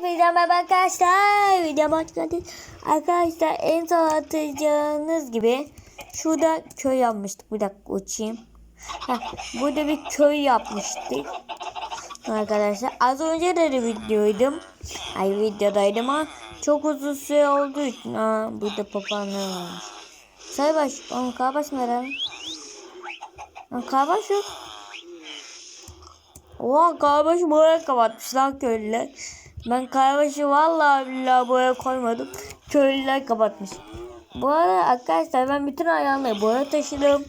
Merhaba arkadaşlar. Videoma hoş geldiniz. Arkadaşlar en son hatırlayacağınız gibi şurada köy yapmıştık. Bir dakika uçayım. Heh, burada bir köy yapmıştık. Arkadaşlar az önce de bir videoydum. Ay videodaydım ama çok uzun süre olduğu için. Aa, burada papağanlar varmış. Say baş. Onun kahvası nerede? Kahvaş yok. Oha kahvaşı buraya kapatmış lan köylüler. Ben kahvaşı vallahi billahi buraya koymadım. Köylüler kapatmış. Bu arada arkadaşlar ben bütün ayağımı buraya taşıdım.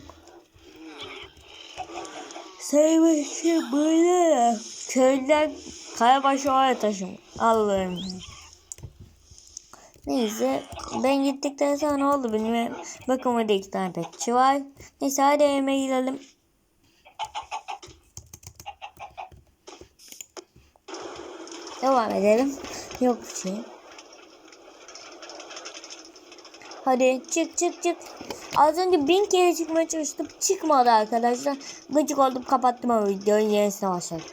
Saymışım böyle. Köylüler Kayabaşı oraya taşımış. Allah'ım. Neyse ben gittikten sonra ne oldu bilmiyorum. Bakın burada iki tane bekçi var. Neyse hadi evime gidelim. Devam edelim. Yok bir şey. Hadi çık çık çık. Az önce bin kere çıkmaya çalıştım. Çıkmadı arkadaşlar. Gıcık oldum kapattım o videoyu. Yenisine başladım.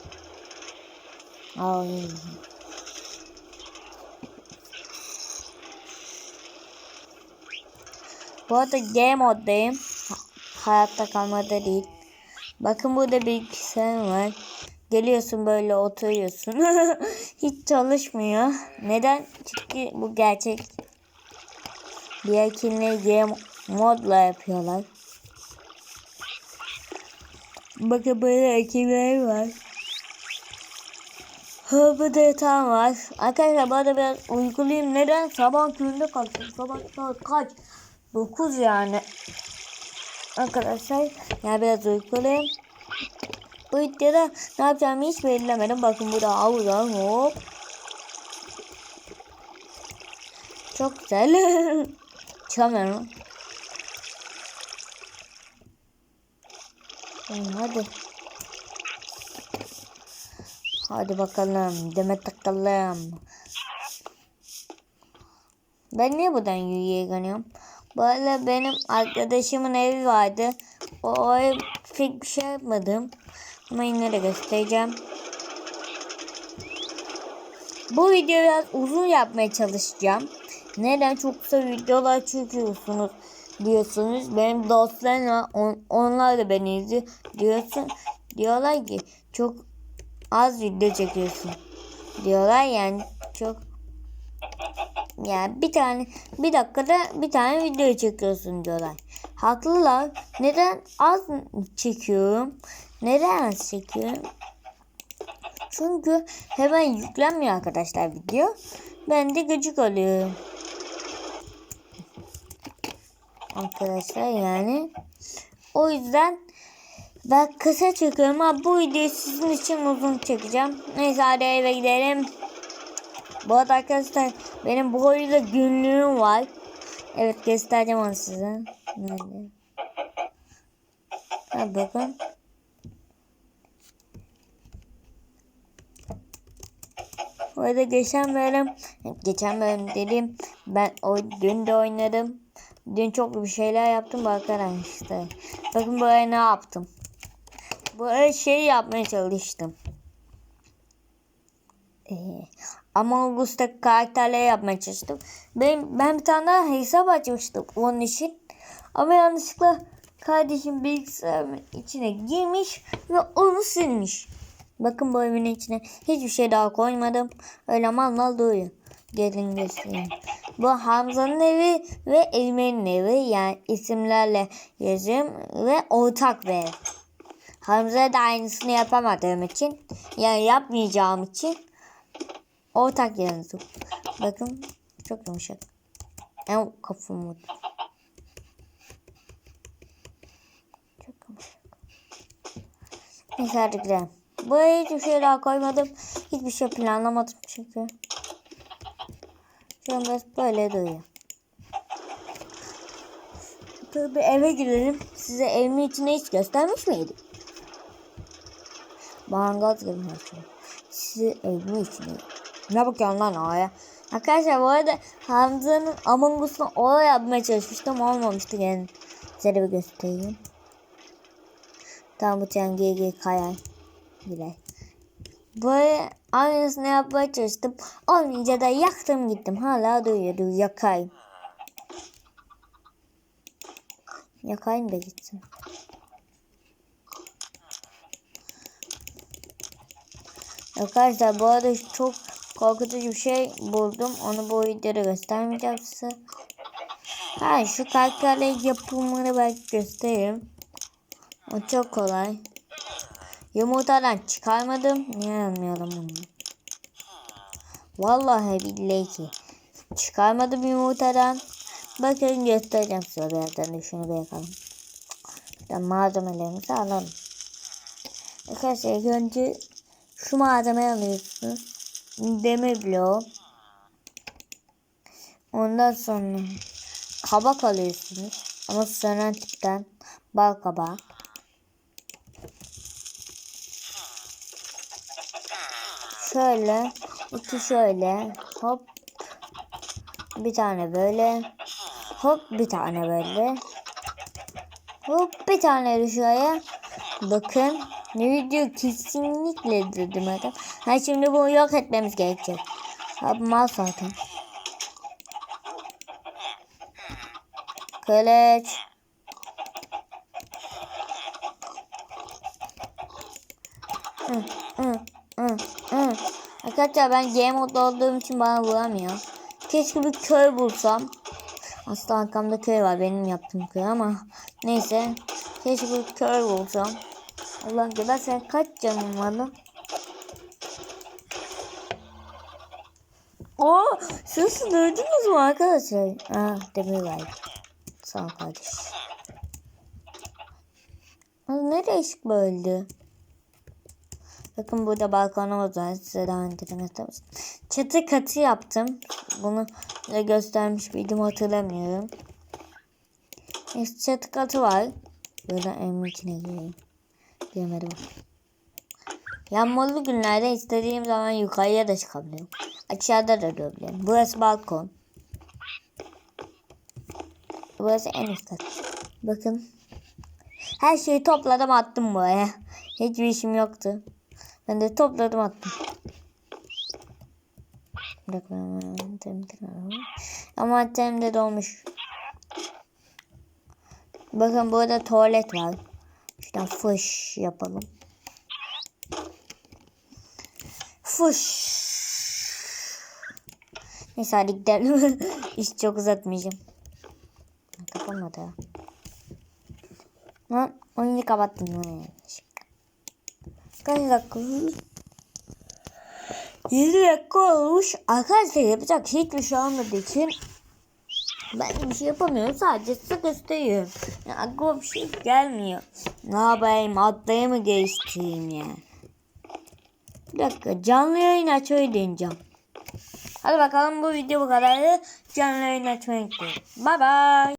Bu arada game moddayım. Ha- Hayatta kalmada değil. Bakın burada bilgisayar var. Geliyorsun böyle oturuyorsun. Hiç çalışmıyor. Neden? Çünkü bu gerçek. Diğerkini game modla yapıyorlar. Bakın böyle ekipler var. Ha bu da yatağım var. Arkadaşlar bu arada biraz uykuluyum. Neden? Sabah köründe kalktım. Sabah saat kaç? 9 yani. Arkadaşlar yani biraz uykuluyum. Bu videoda ne yapacağımı hiç belirlemedim. Bakın burada havuzlar hop. Çok güzel. Çıkamıyorum. Tamam, Hadi. Hadi bakalım. Demet takalım. Ben niye buradan yürüyemiyorum? Böyle benim arkadaşımın evi vardı. O, o ev pek bir şey yapmadım. Ama yine göstereceğim. Bu videoyu biraz uzun yapmaya çalışacağım. Neden çok kısa videolar çekiyorsunuz diyorsunuz. Benim dostlarım var. On, onlar da beni izliyor. Diyorsun, diyorlar ki çok az video çekiyorsun. Diyorlar yani çok yani bir tane bir dakikada bir tane video çekiyorsun diyorlar. Haklılar. Neden az çekiyorum? Neden çekiyorum? Çünkü hemen yüklenmiyor arkadaşlar video. Ben de gıcık oluyorum. Arkadaşlar yani. O yüzden ben kısa çekiyorum ama bu videoyu sizin için uzun çekeceğim. Neyse hadi eve gidelim. Bu arada arkadaşlar benim bu oyunda günlüğüm var. Evet göstereceğim onu size. Nerede? Ha bakın. Bu arada geçen bölüm, geçen bölüm dedim ben o dün de oynadım. Dün çok bir şeyler yaptım arkadaşlar. Bakın böyle ne yaptım. Böyle şey yapmaya çalıştım. Ee, Among Us'ta karakterler yapmaya çalıştım. Ben, ben bir tane daha hesap açmıştım onun için. Ama yanlışlıkla kardeşim bilgisayarın içine girmiş ve onu silmiş. Bakın bu evin içine hiçbir şey daha koymadım. Öyle mal mal duruyor. Gelin göstereyim. Bu Hamza'nın evi ve Elmer'in evi. Yani isimlerle yazıyorum ve ortak bir ev. Hamza'ya da aynısını yapamadığım için yani yapmayacağım için ortak yazdım. Bakın çok yumuşak. En kafam vurdu. Çok yumuşak. Neyse hadi gidelim. Buraya hiçbir şey daha koymadım. Hiçbir şey planlamadım çünkü. Şu an biraz böyle duruyor. Tabii eve girelim. Size evimin içine hiç göstermiş miydim? Bangaz gibi mesela. Size evimin içine. Ne bakıyorsun lan oraya? Arkadaşlar bu arada Hamza'nın Among Us'unu oraya yapmaya çalışmıştım. Olmamıştı yani. Size bir göstereyim. Tam bu GG kayan. Bile. Böyle aynısını yapmaya çalıştım. Olmayınca da yaktım gittim. Hala duyuyordu. Yakayım. Yakayım da gitsin. Arkadaşlar bu arada çok korkutucu bir şey buldum. Onu bu videoda göstermeyeceğim size. Ha şu kalkale yapımını belki gösteririm. O çok kolay. Yumurtadan çıkarmadım. Niye anlayalım bunu? Vallahi billahi ki. Çıkarmadım yumurtadan. Bakın göstereceğim size birazdan da şunu bir yakalım. Buradan malzemelerimizi alalım. Arkadaşlar ilk önce şu malzemeyi alıyorsunuz. Demir bloğu. Ondan sonra kabak alıyorsunuz. Ama sönen tipten bal kabağı. Şöyle iki şöyle hop bir tane böyle hop bir tane böyle hop bir tane şuraya bakın ne video kesinlikle dedim adam. Ha şimdi bunu yok etmemiz gerekecek. Mal zaten. Kılıç. Hı. Arkadaşlar ben game modda olduğum için bana vuramıyor. Keşke bir köy bulsam. Aslında arkamda köy var benim yaptığım köy ama neyse. Keşke bir köy bulsam. Allah geber sen kaç canın var lan? Oo, sesi duydunuz mu arkadaşlar? Aa, demir var. Sağ ol kardeş. Ne değişik böyle. Bakın burada balkonumuz var. Size daha önceden göstermiştim. Çatı katı yaptım. Bunu da göstermiş miydim hatırlamıyorum. İşte çatı katı var. Buradan evimin içine gireyim. Girmedim. Yağmurlu günlerde istediğim zaman yukarıya da çıkabiliyorum. Aşağıda da durabiliyorum. Burası balkon. Burası en üst kat. Bakın. Her şeyi topladım attım buraya. Hiçbir işim yoktu. Ben de topladım attım. Ama temde dolmuş. Bakın burada tuvalet var. Şuradan fış yapalım. Fış. Neyse hadi gidelim. İş çok uzatmayacağım. Kapanmadı ya. Lan oyunu kapattım. lan. Kaç dakika? 7 dakika olmuş. Arkadaşlar yapacak hiçbir şey olmadığı için ben bir şey yapamıyorum. Sadece size gösteriyorum. Yani aklıma bir şey gelmiyor. Ne yapayım? Adlayı mı geliştireyim ya? Bir dakika. Canlı yayın açmayı deneyeceğim. Hadi bakalım bu video bu kadardı. Canlı yayın açmayı unutmayın. Bye bye.